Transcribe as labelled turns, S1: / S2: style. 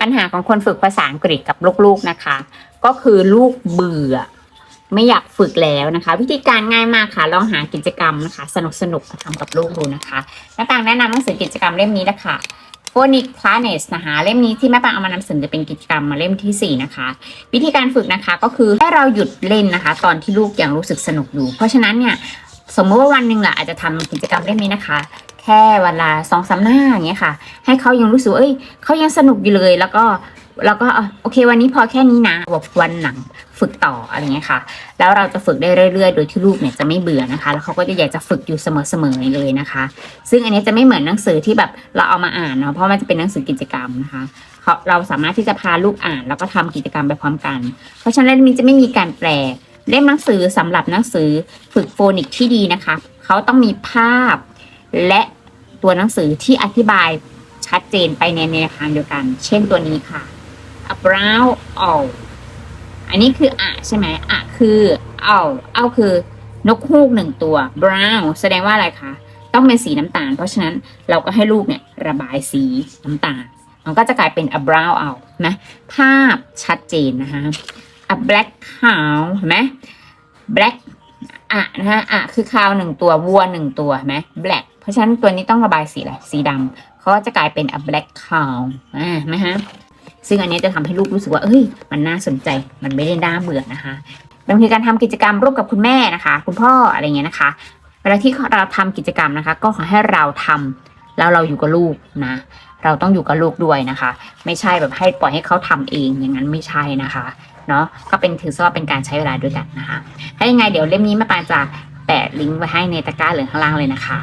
S1: ปัญหาของคนฝึกภาษาอังกฤษกับลูกๆนะคะ ก็คือลูกเบื่อ ไม่อยากฝึกแล้วนะคะ วิธีการง่ายมากค่ะลองหากิจกรรมนะคะ สนุกๆมาทำกับลูกดูนะคะแม่ปางแนะนำหนังสือกิจกรรมเล่มนี้นะคะ Phonic Planets นะคะเล่มนี้ที่แม่ปางเอามานำเสนอจะเป็นกิจกรรมมาเล่มที่ 4 นะคะ วิธีการฝึกนะคะก็คือให้เราหยุดเล่นนะคะ ตอนที่ลูกยังรู้สึกสนุกอยู่ เพราะฉะนั้นเนี่ยสมมติว่าวันหนึ่งแหละอาจจะทำกิจกรรมเล่มนี้นะคะ ค่เวนลาสองสามหน้าอย่างเงี้ยค่ะ ให้เขายังรู้สึกเอ้ยเขายังสนุกอยู่เลยแล้วก็แล้วก็โอเควันนี้พอแค่นี้นะแบบวันหลังฝึกต่ออะไรเงี้ยค่ะ แล้วเราจะฝึกได้เรื่อยๆ โดยที่ลูกเนี่ยจะไม่เบื่อนะคะ แล้วเขาก็จะอยากจะฝึกอยู่เสมอๆเลยนะคะ ซึ่งอันนี้จะไม่เหมือนหนังสือที่แบบเราเอามาอ่านเนาะเพราะมันจะเป็นหนังสือกิจกรรมนะคะเขาเราสามารถที่จะพาลูกอ่านแล้วก็ทำกิจกรรมไปพร้อมกัน เพราะฉะนั้นเล่มนี้จะไม่มีการแปลเล่มหนังสือสำหรับหนังสือฝึกโฟนิกที่ดีนะคะเขาต้องมีภาพและ ตัวหนังสือที่อธิบายชัดเจนไปในแนวทางเดียวกัน เช่นตัวนี้ค่ะ a brown owl อันนี้คืออะใช่ไหมอะคือ owl owl คือนกฮูกหนึ่งตัว brown แสดงว่าอะไรคะต้องเป็นสีน้ำตาล เพราะฉะนั้นเราก็ให้ลูกเนี่ยระบายสีน้ำตาล มันก็จะกลายเป็น a brown owl นะภาพชัดเจนนะคะ a black cow เห็นไหม black อะนะฮะอะคือคาวหนึ่งตัววัวหนึ่งตัวเห็นไหม black เพราะฉะนั้นตัวนี้ต้องระบายสีอะไรสีดำเขาก็จะกลายเป็น a black cow อ่าไหมฮะซึ่งอันนี้จะทำให้ลูกรู้สึกว่าเอ้ย มันน่าสนใจมันไม่ได้น่าเบื่อนะคะบางทีการทำกิจกรรมร่วมกับคุณแม่นะคะ คุณพ่ออะไรเงี้ยนะคะ เวลาที่เราทำกิจกรรมนะคะ ก็ขอให้เราทำแล้วเราอยู่กับลูกนะ เราต้องอยู่กับลูกด้วยนะคะ ไม่ใช่แบบให้ปล่อยให้เขาทำเองอย่างนั้นไม่ใช่นะคะเนาะก็เป็นถือซะว่าเป็นการใช้เวลาด้วยกันนะคะ ถ้ายังไงเดี๋ยวเล่มนี้แม่ปานจะแปะลิงก์ไว้ให้ในตะกร้าเหลืองข้างล่างเลยนะคะ